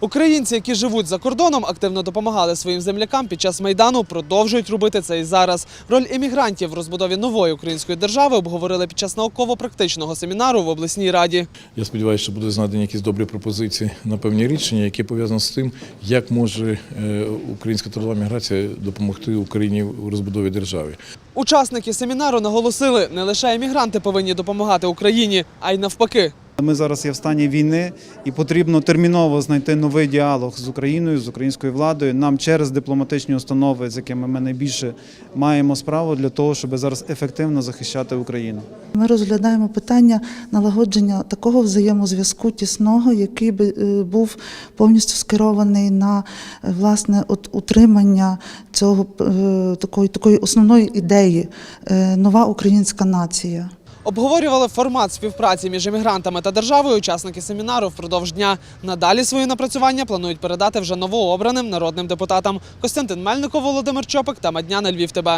Українці, які живуть за кордоном, активно допомагали своїм землякам під час майдану, продовжують робити це і зараз. Роль емігрантів в розбудові нової української держави обговорили під час науково-практичного семінару в обласній раді. Я сподіваюся, що будуть знайдені якісь добрі пропозиції на певні рішення, які пов'язані з тим, як може е, українська трудова міграція допомогти Україні у розбудові держави. Учасники семінару наголосили, не лише емігранти повинні допомагати Україні, а й навпаки. Ми зараз є в стані війни, і потрібно терміново знайти новий діалог з Україною, з українською владою. Нам через дипломатичні установи, з якими ми найбільше маємо справу, для того, щоб зараз ефективно захищати Україну. Ми розглядаємо питання налагодження такого взаємозв'язку тісного, який би е, був повністю скерований на е, власне от утримання цього е, такої такої основної ідеї нова українська нація. Обговорювали формат співпраці між емігрантами та державою. Учасники семінару впродовж дня надалі свої напрацювання планують передати вже новообраним народним депутатам. Костянтин Мельников, Володимир Чопик та Мадняна Львів. ТБ.